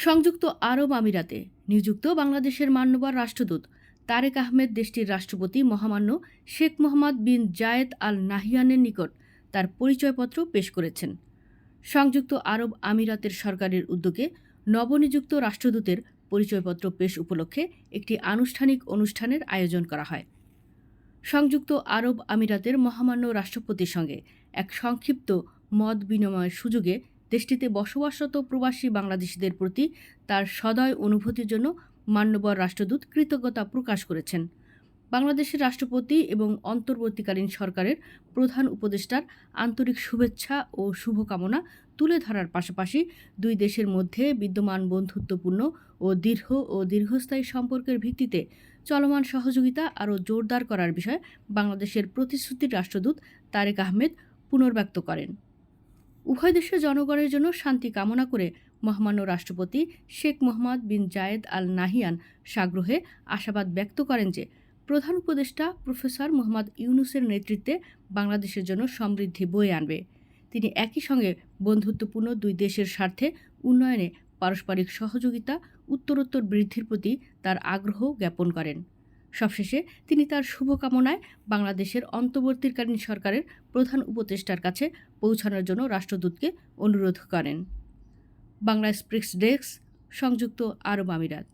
সংযুক্ত আরব আমিরাতে নিযুক্ত বাংলাদেশের মান্যবর রাষ্ট্রদূত তারেক আহমেদ দেশটির রাষ্ট্রপতি মহামান্য শেখ মোহাম্মদ বিন জায়েদ আল নাহিয়ানের নিকট তার পরিচয়পত্র পেশ করেছেন। সংযুক্ত আরব আমিরাতের সরকারের উদ্যোগে নবনিযুক্ত রাষ্ট্রদূতের পরিচয়পত্র পেশ উপলক্ষে একটি আনুষ্ঠানিক অনুষ্ঠানের আয়োজন করা হয়। সংযুক্ত আরব আমিরাতের মহামান্য রাষ্ট্রপতির সঙ্গে এক সংক্ষিপ্ত মত বিনিময়ের সুযোগে দেশটিতে বসবাসরত প্রবাসী বাংলাদেশিদের প্রতি তার সদয় অনুভূতির জন্য মান্যবর রাষ্ট্রদূত কৃতজ্ঞতা প্রকাশ করেছেন। বাংলাদেশের রাষ্ট্রপতি এবং অন্তর্বর্তীকালীন সরকারের প্রধান উপদেষ্টার আন্তরিক শুভেচ্ছা ও শুভকামনা তুলে ধরার পাশাপাশি দুই দেশের মধ্যে বিদ্যমান বন্ধুত্বপূর্ণ ও দীর্ঘ ও দীর্ঘস্থায়ী সম্পর্কের ভিত্তিতে চলমান সহযোগিতা আরও জোরদার করার বিষয়ে বাংলাদেশের প্রতিশ্রুতির রাষ্ট্রদূত তারেক আহমেদ পুনর্ব্যক্ত করেন। উভয় দেশের জনগণের জন্য শান্তি কামনা করে মহামান্য রাষ্ট্রপতি শেখ মোহাম্মদ বিন জায়েদ আল নাহিয়ান সাগ্রহে আশাবাদ ব্যক্ত করেন যে প্রধান উপদেষ্টা প্রফেসর মোহাম্মদ ইউনুসের নেতৃত্বে বাংলাদেশের জন্য সমৃদ্ধি বয়ে আনবে। তিনি একই সঙ্গে বন্ধুত্বপূর্ণ দুই দেশের স্বার্থে উন্নয়নে পারস্পরিক সহযোগিতা, উত্তরোত্তর বৃদ্ধির প্রতি তার আগ্রহ জ্ঞাপন করেন। সবশেষে তিনি তার শুভকামনায় বাংলাদেশের অন্তর্বর্তীকালীন সরকারের প্রধান উপদেষ্টার কাছে পৌঁছানোর জন্য রাষ্ট্রদূতকে অনুরোধ করেন। বাংলা স্প্রিক্স ডেস্ক, সংযুক্ত আরব আমিরাত।